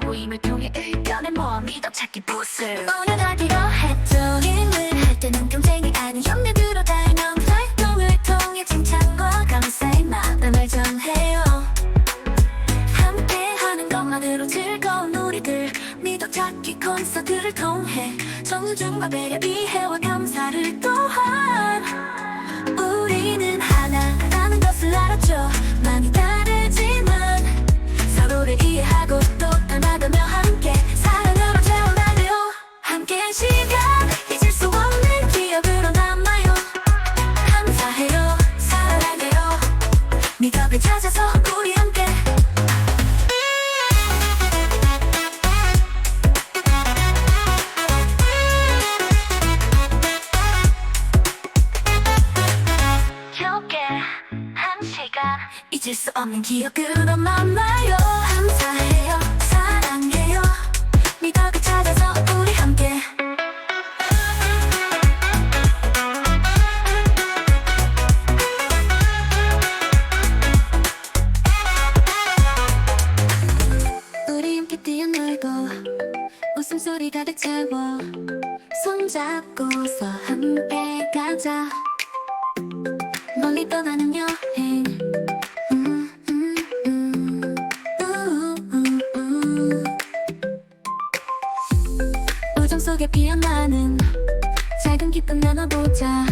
힘을 통해 의견을 모아 찾기 부슬 오늘하기로 했죠 힘을 할 때는 경쟁이 아닌 협력으로 닮은 활동을 통해 칭찬과 감사의 마음을 전해요. 함께하는 것만으로 즐거운 우리들 믿어 찾기 콘서트를 통해 정중과 배려 이해와 감사를 또한 우리는 미덕을 찾아서 우리 함께. 교계한 시간 잊을 수 없는 기억으로 남아요 감사해요 잔소리 가득 채워 손잡고서 함께 가자. 멀리 떠나는 여행. 우정 속에 피어나는 작은 기쁨 나눠보자.